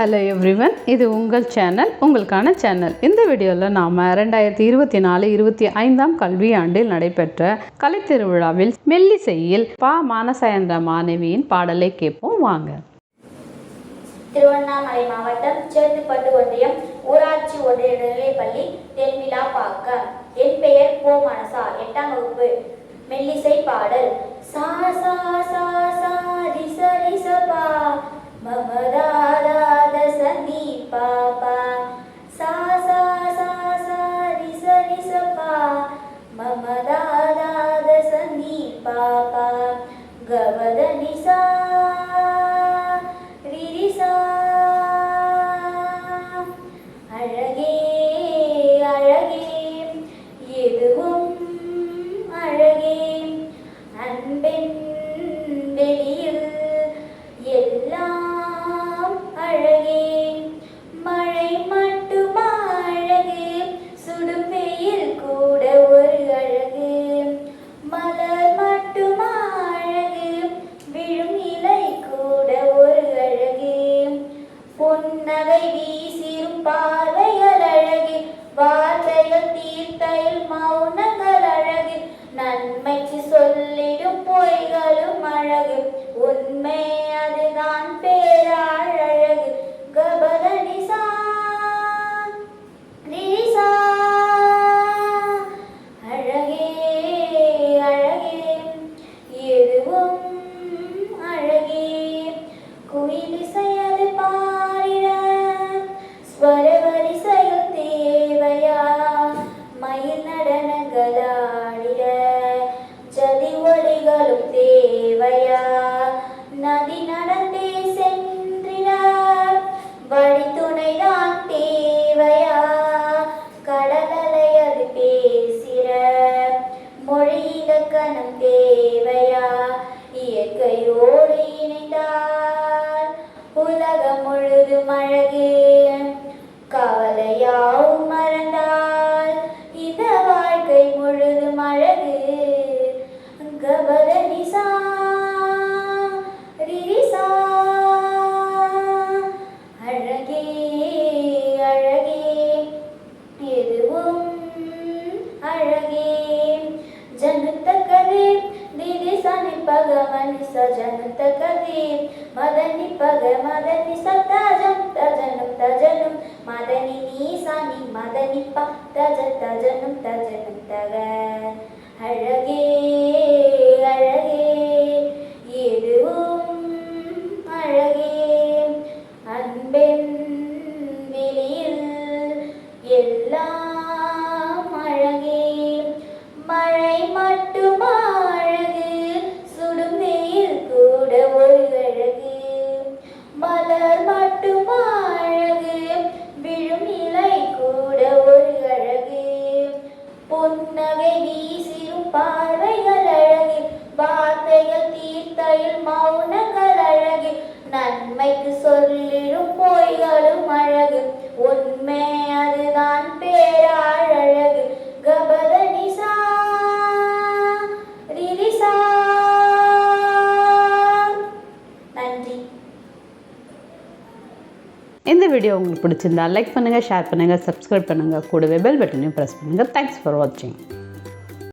Hello everyone இது உங்கள் channel உங்களுக்கான சேனல் இந்த வீடியோவில் நாம் ரெண்டாயிரத்தி இருபத்தி நாலு இருபத்தி ஐந்தாம் கல்வியாண்டில் நடைபெற்ற கலைத்திருவிழாவில் மெல்லிசையில் பா. மானசா என்ற மாணவியின் பாடலை கேட்போம் வாங்க. திருவண்ணாமலை மாவட்டம் சேத்துப்பட்டு ஒன்றியம் ஊராட்சி ஒன்றிய நிலைப்பள்ளி தென்விழா பாக்கம் என் பெயர் போ. மனசா எட்டாம் வகுப்பு. மெல்லிசை பாடல். சா சா சா சா ரிச ரிச பா. மம குயிலிசையது பாடிட ஸ்வர தேவையா? மயில் நடனங்களாடிட ஜதி ஒளிகளும் தேவையா? நதி திதி சனி பக மனிச மதனி பக மதனி சத்தா தஜனும் தஜனும் மதனி நீசானி மதனி ப தஜ தஜனும் தஜனும் தக அழகே அழகே எதுவும் அழகே அன்பின் வெளியில் எல்லாம் நன்மைக்கு சொல்லிடும் பொய்களும் அழகு. உண்மை அதுதான் பேரழகு. கபத நிசா ரிரிசா நன்றி. இந்த வீடியோ உங்களுக்கு பிடிச்சிருந்தா லைக் பண்ணுங்கள் ஷேர் பண்ணுங்கள் சப்ஸ்கிரைப் பண்ணுங்கள் கூடவே பெல் பட்டனையும் ப்ரெஸ் பண்ணுங்கள் தேங்க்ஸ் ஃபார் வாட்சிங்